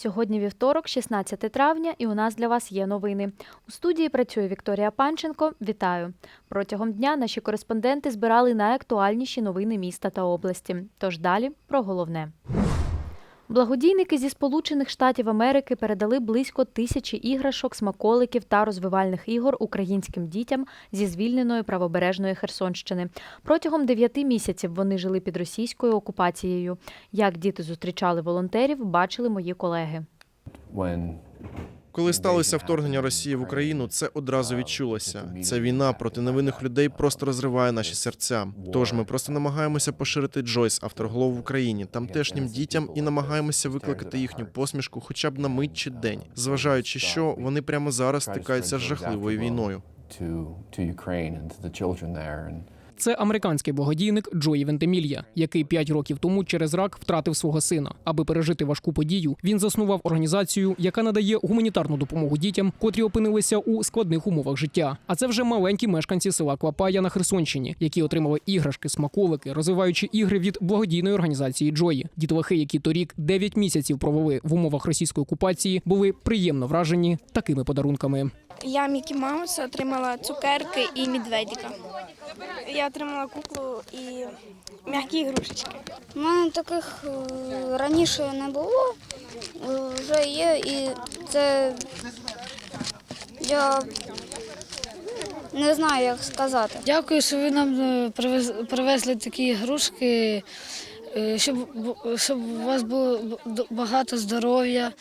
Сьогодні вівторок, 16 травня, і у нас для вас є новини. У студії працює Вікторія Панченко. Вітаю! Протягом дня наші кореспонденти збирали найактуальніші новини міста та області. Тож далі про головне. Благодійники зі Сполучених Штатів Америки передали близько тисячі іграшок, смаколиків та розвивальних ігор українським дітям зі звільненої правобережної Херсонщини. Протягом дев'яти місяців вони жили під російською окупацією. Як діти зустрічали волонтерів, бачили мої колеги. Коли сталося вторгнення Росії в Україну, це одразу відчулося. Ця війна проти невинних людей просто розриває наші серця. Тож ми просто намагаємося поширити Джойс автоголов в Україні тамтешнім дітям і намагаємося викликати їхню посмішку хоча б на мить чи день, зважаючи, що вони прямо зараз стикаються з жахливою війною. Це американський благодійник Джої Вентемілья, який п'ять років тому через рак втратив свого сина. Аби пережити важку подію, він заснував організацію, яка надає гуманітарну допомогу дітям, котрі опинилися у складних умовах життя. А це вже маленькі мешканці села Клапая на Херсонщині, які отримали іграшки, смаколики, розвиваючи ігри від благодійної організації Джої. Дітлахи, які торік 9 місяців провели в умовах російської окупації, були приємно вражені такими подарунками. Я Мікі Маус отримала цукерки і медведика. Я отримала куклу і м'які ігрушечки. У мене таких е, раніше не було, е, вже є, і це я не знаю, як сказати. Дякую, що ви нам е, привезли такі ігрушки, щоб, щоб у вас було багато здоров'я,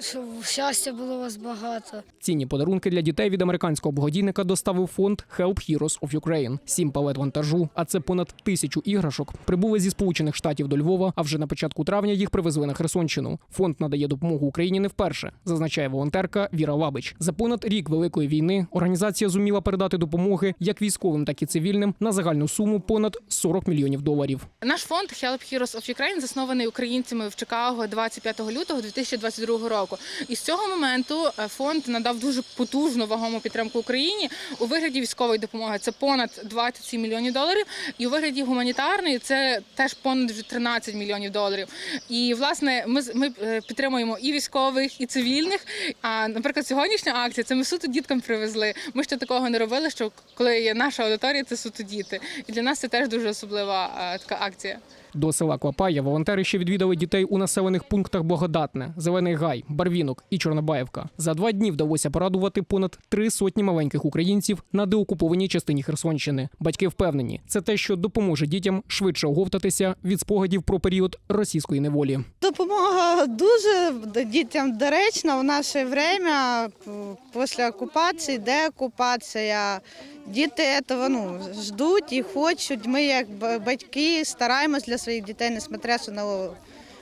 щоб щастя було у вас багато. Цінні подарунки для дітей від американського благодійника доставив фонд Help Heroes of Ukraine. Сім палет вантажу, а це понад тисячу іграшок. Прибули зі сполучених штатів до Львова. А вже на початку травня їх привезли на Херсонщину. Фонд надає допомогу Україні не вперше, зазначає волонтерка Віра Лабич. За понад рік великої війни організація зуміла передати допомоги як військовим, так і цивільним на загальну суму понад 40 мільйонів доларів. Наш фонд Help Heroes of Ukraine заснований українцями в Чикаго 25 лютого 2022 року. І з цього моменту е, фонд надав дуже потужну вагому підтримку Україні у вигляді військової допомоги. Це понад 27 мільйонів доларів, і у вигляді гуманітарної це теж понад вже 13 мільйонів доларів. І власне ми ми е, підтримуємо і військових, і цивільних. А наприклад, сьогоднішня акція це ми суто діткам привезли. Ми ще такого не робили. Що коли є наша аудиторія, це суто діти. І для нас це теж дуже особлива е, така акція. До села Клапая волонтери ще відвідали дітей у населених пунктах Благодатне, Зелений Гай, Барвінок і Чорнобаївка. За два дні вдалося порадувати понад три сотні маленьких українців на деокупованій частині Херсонщини. Батьки впевнені, це те, що допоможе дітям швидше оговтатися від спогадів про період російської неволі. Допомога дуже дітям доречна в наше время після окупації, деокупація. Діти цього ну, ждуть і хочуть. Ми, як батьки, стараємось для своїх дітей, несмотря що на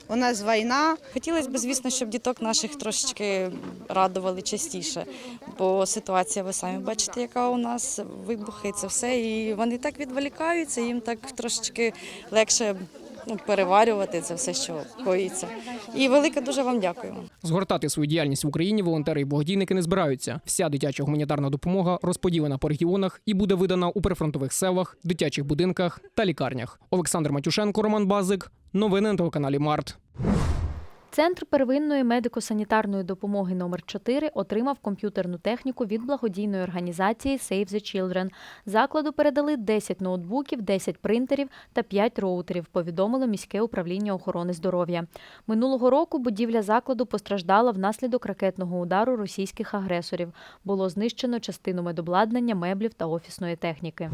у нас війна. Хотілося б, звісно, щоб діток наших трошечки радували частіше, бо ситуація, ви самі бачите, яка у нас вибухи, це все. І вони так відволікаються, їм так трошечки легше ну, переварювати це все, що коїться. І велике дуже вам дякую. Згортати свою діяльність в Україні волонтери і благодійники не збираються. Вся дитяча гуманітарна допомога розподілена по регіонах і буде видана у прифронтових селах, дитячих будинках та лікарнях. Олександр Матюшенко, Роман Базик. Новини на телеканалі Март. Центр первинної медико-санітарної допомоги номер 4 отримав комп'ютерну техніку від благодійної організації Save the Children. Закладу передали 10 ноутбуків, 10 принтерів та 5 роутерів, повідомило міське управління охорони здоров'я. Минулого року будівля закладу постраждала внаслідок ракетного удару російських агресорів. Було знищено частину медобладнання, меблів та офісної техніки.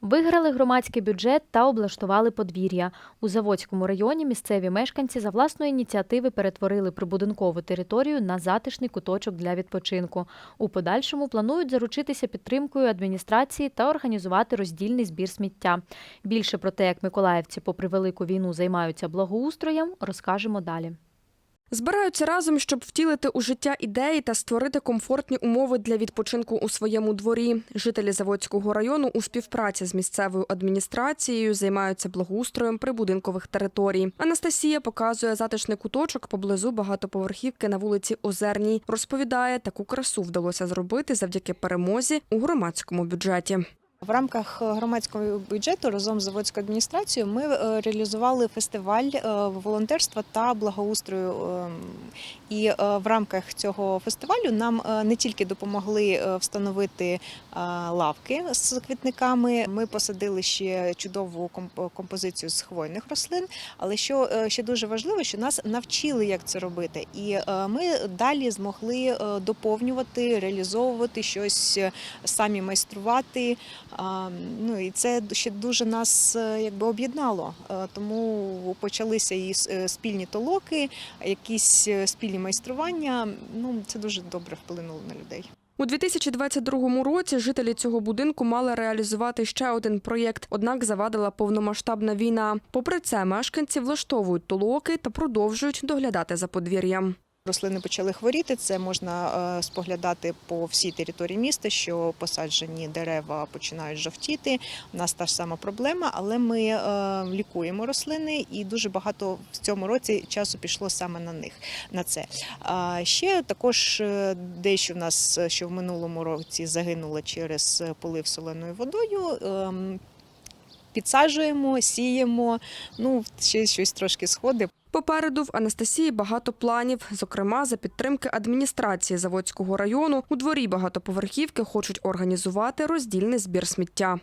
Виграли громадський бюджет та облаштували подвір'я. У Заводському районі місцеві мешканці за власної ініціативи перетворили прибудинкову територію на затишний куточок для відпочинку. У подальшому планують заручитися підтримкою адміністрації та організувати роздільний збір сміття. Більше про те, як миколаївці, попри велику війну, займаються благоустроєм, розкажемо далі. Збираються разом, щоб втілити у життя ідеї та створити комфортні умови для відпочинку у своєму дворі. Жителі Заводського району у співпраці з місцевою адміністрацією займаються благоустроєм прибудинкових територій. Анастасія показує затишний куточок поблизу багатоповерхівки на вулиці Озерній. Розповідає, таку красу вдалося зробити завдяки перемозі у громадському бюджеті. В рамках е, громадського бюджету разом з заводською адміністрацією ми е, реалізували фестиваль е, волонтерства та благоустрою. Ем, І в рамках цього фестивалю нам не тільки допомогли встановити лавки з квітниками. Ми посадили ще чудову композицію з хвойних рослин. Але що ще дуже важливо, що нас навчили, як це робити, і ми далі змогли доповнювати, реалізовувати щось, самі майструвати. Ну і це ще дуже нас е, якби об'єднало. Е, Тому почалися і е, спільні толоки, якісь спільні майстрування. Ну це дуже добре вплинуло на людей. У 2022 році жителі цього будинку мали реалізувати ще один проєкт, однак завадила повномасштабна війна. Попри це, мешканці влаштовують толоки та продовжують доглядати за подвір'ям. Рослини почали хворіти. Це можна е, споглядати по всій території міста, що посаджені дерева починають жовтіти. У нас та ж сама проблема, але ми е, лікуємо рослини, і дуже багато в цьому році часу пішло саме на них. На це ще також е, дещо в нас, що в минулому році загинуло через полив соленою водою. ем, Підсаджуємо, сіємо, ну ще щось трошки сходить. Попереду в Анастасії багато планів, зокрема за підтримки адміністрації Заводського району. У дворі багатоповерхівки хочуть організувати роздільний збір сміття.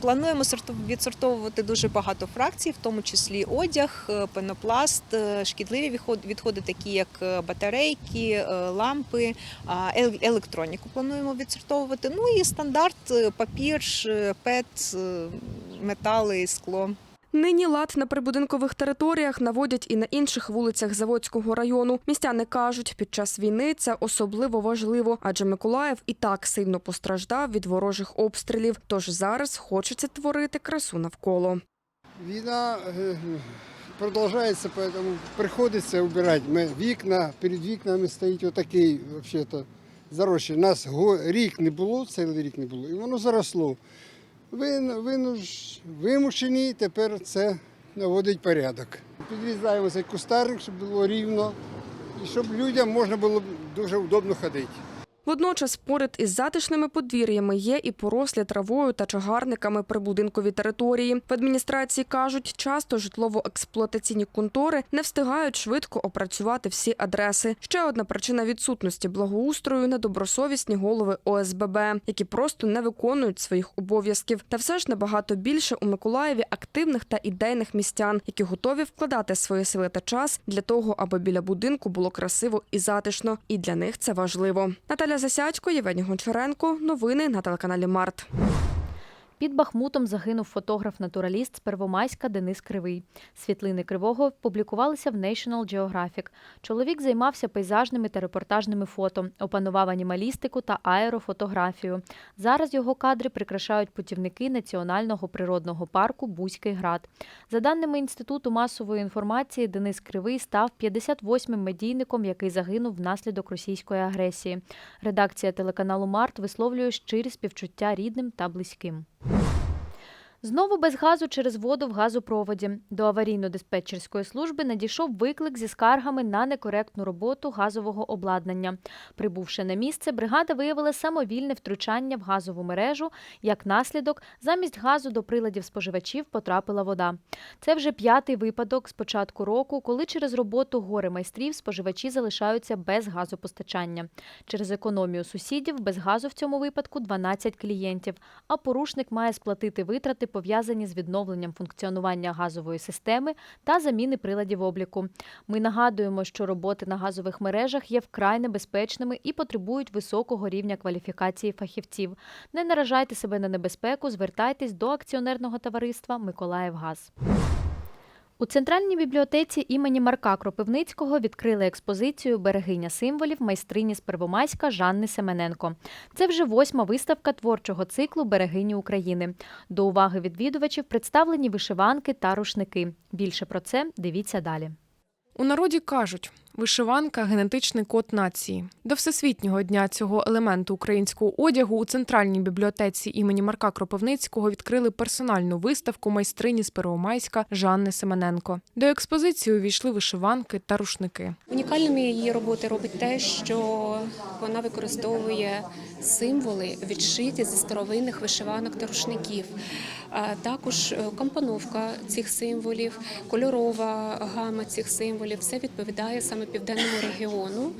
Плануємо відсортовувати дуже багато фракцій, в тому числі одяг, е, пенопласт, е, шкідливі відходи, такі як е, батарейки, лампи, електроніку плануємо відсортовувати. Ну і стандарт папір, пет, метали, скло. Нині лад на прибудинкових територіях наводять і на інших вулицях Заводського району. Містяни кажуть, під час війни це особливо важливо, адже Миколаїв і так сильно постраждав від ворожих обстрілів. Тож зараз хочеться творити красу навколо. Війна е, продовжується, тому приходиться убирати. Ми вікна, перед вікнами стоїть отакий, взагалі-то, зарощий. Нас рік не було, цілий рік не було, і воно заросло. Вимушені тепер це наводить порядок. Підрізаємо цей кустарник, щоб було рівно, і щоб людям можна було дуже удобно ходити. Водночас поряд із затишними подвір'ями є і порослі травою та чагарниками прибудинкові території. В адміністрації кажуть, часто житлово-експлуатаційні контори не встигають швидко опрацювати всі адреси. Ще одна причина відсутності благоустрою недобросовісні голови ОСББ, які просто не виконують своїх обов'язків. Та все ж набагато більше у Миколаєві активних та ідейних містян, які готові вкладати свої сили та час для того, аби біля будинку було красиво і затишно. І для них це важливо. Наталя Засядько, Євгеній Гончаренко. Новини на телеканалі Март. Під Бахмутом загинув фотограф-натураліст з Первомайська Денис Кривий. Світлини Кривого публікувалися в National Geographic. Чоловік займався пейзажними та репортажними фото, опанував анімалістику та аерофотографію. Зараз його кадри прикрашають путівники Національного природного парку Бузький град. За даними Інституту масової інформації, Денис Кривий став 58-м медійником, який загинув внаслідок російської агресії. Редакція телеканалу Март висловлює щирі співчуття рідним та близьким. Знову без газу через воду в газопроводі. До аварійно-диспетчерської служби надійшов виклик зі скаргами на некоректну роботу газового обладнання. Прибувши на місце, бригада виявила самовільне втручання в газову мережу. Як наслідок, замість газу до приладів споживачів потрапила вода. Це вже п'ятий випадок з початку року, коли через роботу гори майстрів споживачі залишаються без газопостачання. Через економію сусідів без газу в цьому випадку 12 клієнтів, а порушник має сплатити витрати, пов'язані з відновленням функціонування газової системи та заміни приладів обліку. Ми нагадуємо, що роботи на газових мережах є вкрай небезпечними і потребують високого рівня кваліфікації фахівців. Не наражайте себе на небезпеку, звертайтесь до акціонерного товариства Миколаївгаз. У центральній бібліотеці імені Марка Кропивницького відкрили експозицію Берегиня символів майстрині з Первомайська Жанни Семененко. Це вже восьма виставка творчого циклу Берегині України. До уваги відвідувачів представлені вишиванки та рушники. Більше про це дивіться далі. У народі кажуть: Вишиванка генетичний код нації. До всесвітнього дня цього елементу українського одягу у центральній бібліотеці імені Марка Кропивницького відкрили персональну виставку майстрині з Первомайська Жанни Семененко. До експозиції увійшли вишиванки та рушники. Унікальними її роботи робить те, що вона використовує символи, відшиті зі старовинних вишиванок та рушників. А Також е, компоновка цих символів, кольорова гама цих символів все відповідає саме південному регіону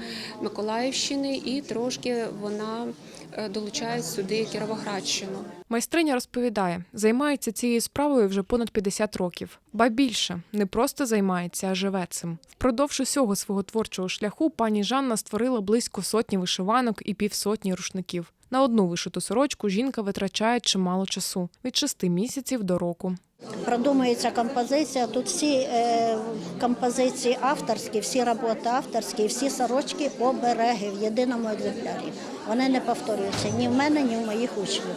Миколаївщини, і трошки вона е, долучає сюди Кіровоградщину. Майстриня розповідає, займається цією справою вже понад 50 років. Ба більше не просто займається, а живе цим. Впродовж усього свого творчого шляху пані Жанна створила близько сотні вишиванок і півсотні рушників. На одну вишиту сорочку жінка витрачає чимало часу від шести місяців до року. Продумується композиція. Тут всі е, композиції авторські, всі роботи авторські, всі сорочки обереги в єдиному екземплярі. Вони не повторюються ні в мене, ні в моїх учнів.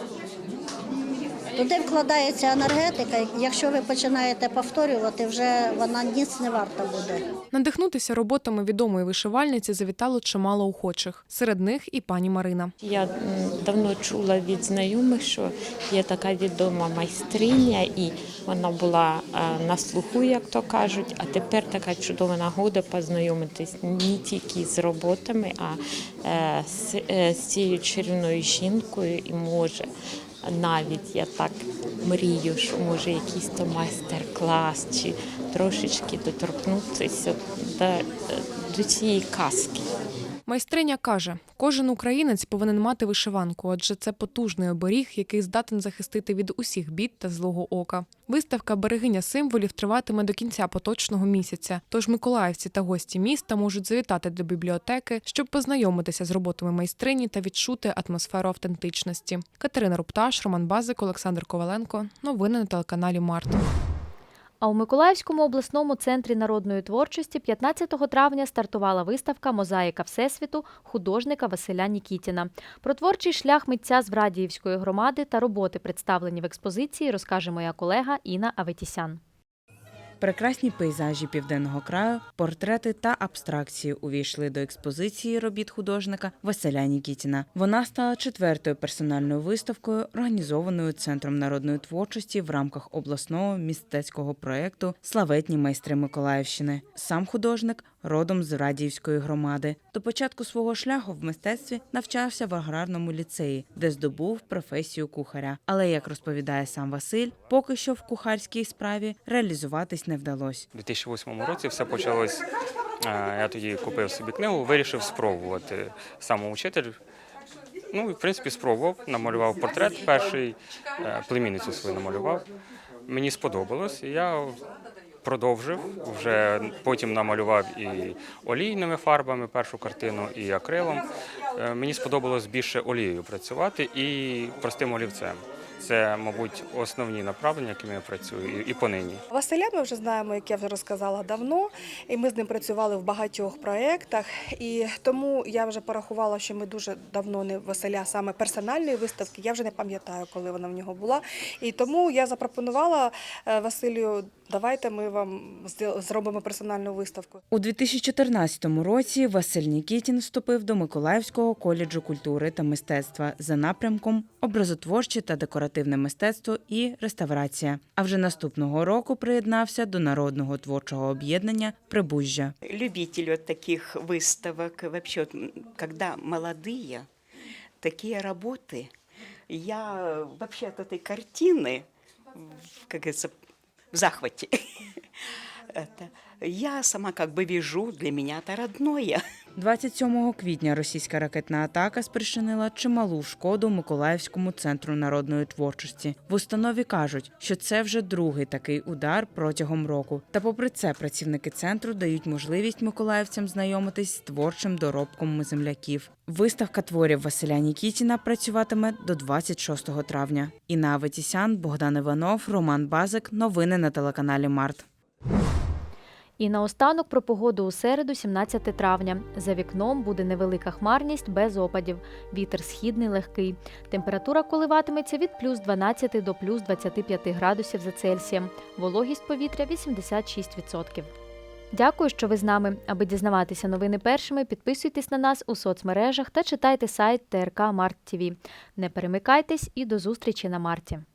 Туди вкладається енергетика. Якщо ви починаєте повторювати, вже вона ніц не варта буде. Надихнутися роботами відомої вишивальниці завітало чимало охочих. Серед них і пані Марина. Я давно чула від знайомих, що є така відома майстриня, і вона була е, на слуху, як то кажуть. А тепер така чудова нагода познайомитись не тільки з роботами, а е, з, е, з цією чарівною жінкою і може. Навіть я так мрію, що може якийсь то майстер-клас чи трошечки доторкнутися до, до цієї казки. Майстриня каже, кожен українець повинен мати вишиванку, адже це потужний оберіг, який здатен захистити від усіх бід та злого ока. Виставка берегиня символів триватиме до кінця поточного місяця. Тож миколаївці та гості міста можуть завітати до бібліотеки, щоб познайомитися з роботами майстрині та відчути атмосферу автентичності. Катерина Рупташ, Роман Базик, Олександр Коваленко. Новини на телеканалі Март. А у Миколаївському обласному центрі народної творчості 15 травня стартувала виставка Мозаїка Всесвіту художника Василя Нікітіна. Про творчий шлях митця з Врадіївської громади та роботи, представлені в експозиції, розкаже моя колега Інна Аветісян. Прекрасні пейзажі південного краю, портрети та абстракції увійшли до експозиції робіт художника Василя Нікітіна. Вона стала четвертою персональною виставкою, організованою Центром народної творчості в рамках обласного містецького проєкту Славетні майстри Миколаївщини. Сам художник родом з Радіївської громади. До початку свого шляху в мистецтві навчався в аграрному ліцеї, де здобув професію кухаря. Але як розповідає сам Василь, поки що в кухарській справі реалізуватись не вдалося. У 2008 році все почалось. е, Я тоді купив собі книгу, вирішив спробувати самоучитель. Ну і в принципі спробував, намалював портрет перший, е, племінницю свою намалював. Мені сподобалось, і я продовжив. Вже потім намалював і олійними фарбами першу картину, і акрилом. Е, Мені сподобалось більше олією працювати і простим олівцем. Це, мабуть, основні направлення, якими я працюю, і- понині. Василя ми вже знаємо, як я вже розказала давно, і ми з ним працювали в багатьох проєктах. І тому я вже порахувала, що ми дуже давно не Василя саме персональної виставки. Я вже не пам'ятаю, коли вона в нього була. І тому я запропонувала е, Василю, давайте ми вам зде- зробимо персональну виставку. У 2014 році Василь Нікітін вступив до Миколаївського коледжу культури та мистецтва за напрямком образотворче та декоративне мистецтво і реставрація. А вже наступного року приєднався до народного творчого об'єднання Прибужжя. любитель вот таких выставок. Вообще, вот, м, когда молодые, такие работы, я э, вообще от этой картины, в- как говорится, в захвате Это, я сама как бы вижу, для меня это родное. 27 квітня російська ракетна атака спричинила чималу шкоду Миколаївському центру народної творчості. В установі кажуть, що це вже другий такий удар протягом року. Та попри це працівники центру дають можливість миколаївцям знайомитись з творчим доробком земляків. Виставка творів Василя Нікітіна працюватиме до 26 травня. Інна Аветісян, Богдан Іванов, Роман Базик. Новини на телеканалі Март. І наостанок про погоду у середу, 17 травня. За вікном буде невелика хмарність без опадів. Вітер східний легкий. Температура коливатиметься від плюс 12 до плюс 25 градусів за Цельсієм. Вологість повітря 86%. Дякую, що ви з нами. Аби дізнаватися новини першими, підписуйтесь на нас у соцмережах та читайте сайт ТРК Март ТВ. Не перемикайтесь і до зустрічі на марті.